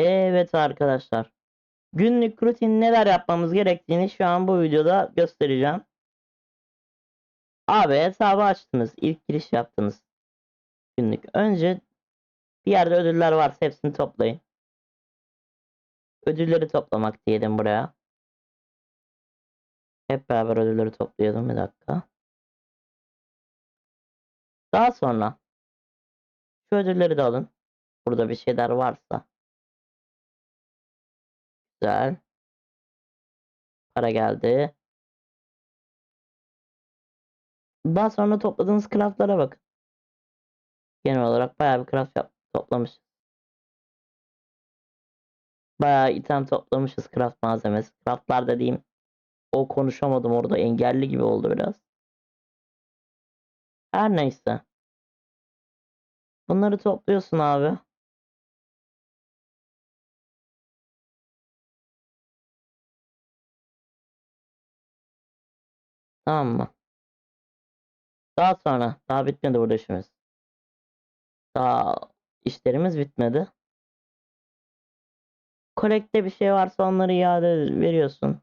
Evet arkadaşlar. Günlük rutin neler yapmamız gerektiğini şu an bu videoda göstereceğim. Abi hesabı açtınız. ilk giriş yaptınız. Günlük. Önce bir yerde ödüller varsa hepsini toplayın. Ödülleri toplamak diyelim buraya. Hep beraber ödülleri toplayalım bir dakika. Daha sonra şu ödülleri de alın. Burada bir şeyler varsa. Güzel. Para geldi. Daha sonra topladığınız craftlara bakın. Genel olarak bayağı bir craft yap toplamışız. Bayağı item toplamışız craft malzemesi. Craftlar dediğim o konuşamadım orada engelli gibi oldu biraz. Her neyse. Bunları topluyorsun abi. Tamam mı? Daha sonra daha bitmedi burada işimiz. Daha işlerimiz bitmedi. Kolekte bir şey varsa onları iade veriyorsun.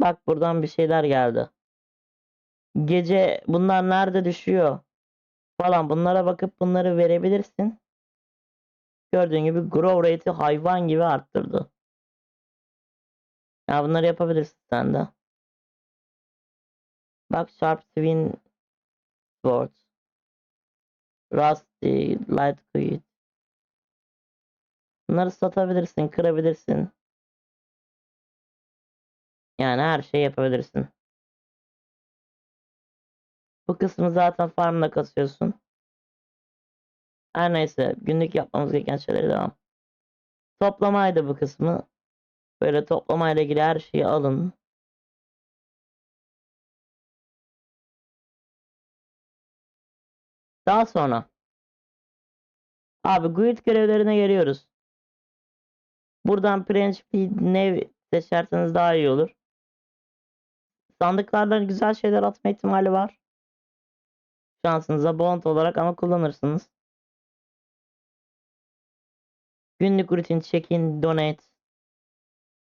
Bak buradan bir şeyler geldi. Gece bunlar nerede düşüyor falan bunlara bakıp bunları verebilirsin. Gördüğün gibi grow rate'i hayvan gibi arttırdı. Ya bunları yapabilirsin sen de. Bak Sharp Twin Sword. Rusty, Light Quid. Bunları satabilirsin, kırabilirsin. Yani her şeyi yapabilirsin. Bu kısmı zaten farmla kasıyorsun. Her neyse günlük yapmamız gereken şeylere devam. Toplamaydı bu kısmı. Böyle toplamayla ilgili her şeyi alın. Daha sonra abi guild görevlerine geliyoruz. Buradan Principal Nev seçerseniz daha iyi olur. Sandıklardan güzel şeyler atma ihtimali var. Şansınıza bond olarak ama kullanırsınız. Günlük rutin check-in, donate.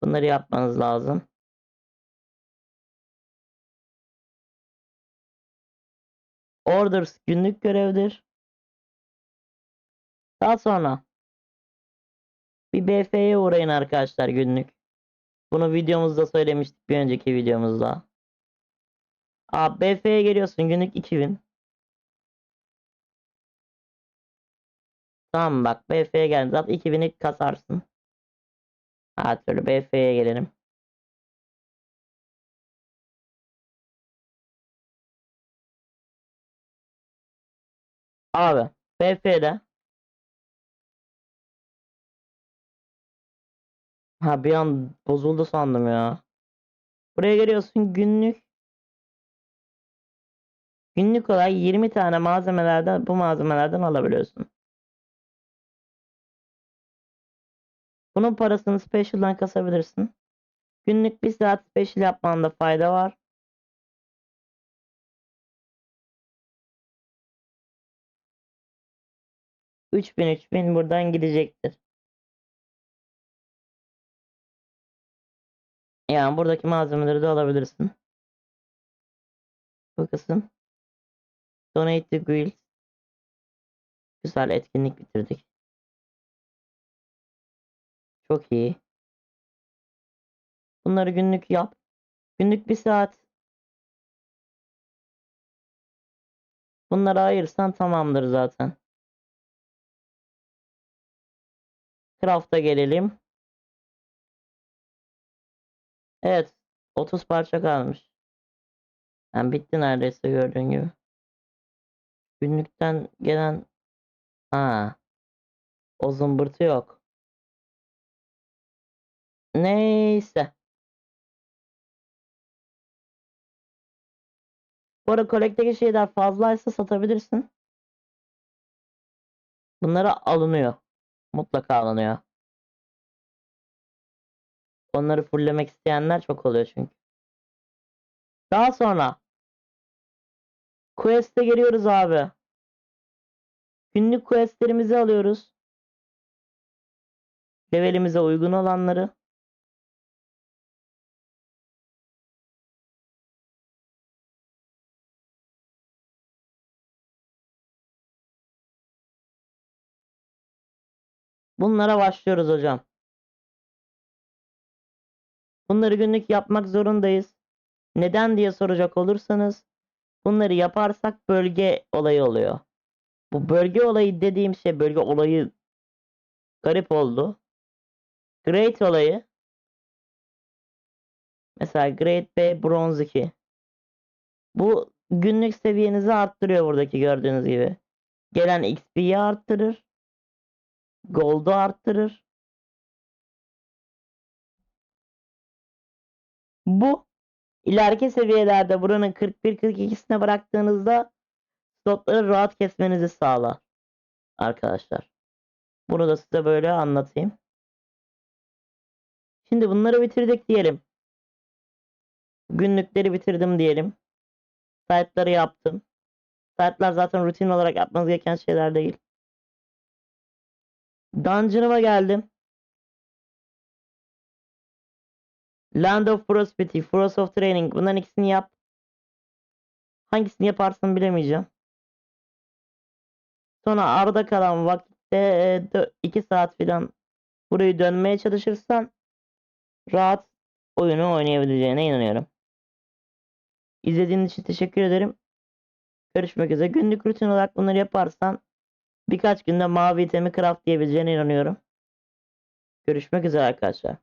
Bunları yapmanız lazım. Orders günlük görevdir. Daha sonra bir BF'ye uğrayın arkadaşlar günlük. Bunu videomuzda söylemiştik bir önceki videomuzda. Abi BF'ye geliyorsun günlük 2000. Tamam bak BF'ye geldin zaten 2000'i kasarsın. Her türlü BF'ye gelelim. Abi BF'de Ha bir an bozuldu sandım ya. Buraya geliyorsun günlük günlük olarak 20 tane malzemelerden bu malzemelerden alabiliyorsun. Bunun parasını special'dan kasabilirsin. Günlük bir saat special yapmanda fayda var. Üç bin üç bin buradan gidecektir. Yani buradaki malzemeleri de alabilirsin. Bu kısım. Donate Guild. Güzel etkinlik bitirdik. Çok iyi. Bunları günlük yap. Günlük bir saat. Bunları ayırsan tamamdır zaten. Craft'a gelelim. Evet. 30 parça kalmış. Yani bitti neredeyse gördüğün gibi. Günlükten gelen ha o zımbırtı yok. Neyse. Bu arada kolekteki şeyler fazlaysa satabilirsin. Bunlara alınıyor. Mutlaka alınıyor. Onları fulllemek isteyenler çok oluyor çünkü. Daha sonra Quest'e geliyoruz abi. Günlük questlerimizi alıyoruz. Levelimize uygun olanları. Bunlara başlıyoruz hocam. Bunları günlük yapmak zorundayız. Neden diye soracak olursanız bunları yaparsak bölge olayı oluyor. Bu bölge olayı dediğim şey bölge olayı garip oldu. Great olayı mesela Great B Bronze 2 bu günlük seviyenizi arttırıyor buradaki gördüğünüz gibi. Gelen XP'yi arttırır. Gold'u arttırır. Bu ileriki seviyelerde buranın 41-42'sine bıraktığınızda slotları rahat kesmenizi sağlar. Arkadaşlar. Bunu da size böyle anlatayım. Şimdi bunları bitirdik diyelim. Günlükleri bitirdim diyelim. Site'ları yaptım. Site'lar zaten rutin olarak yapmanız gereken şeyler değil. Dungeon'ıma geldim. Land of Prosperity, Force of Training. Bunların ikisini yap. Hangisini yaparsın bilemeyeceğim. Sonra arada kalan vakitte 2 saat falan burayı dönmeye çalışırsan rahat oyunu oynayabileceğine inanıyorum. İzlediğiniz için teşekkür ederim. Görüşmek üzere. Günlük rutin olarak bunları yaparsan birkaç günde mavi itemi craft diyebileceğine inanıyorum. Görüşmek üzere arkadaşlar.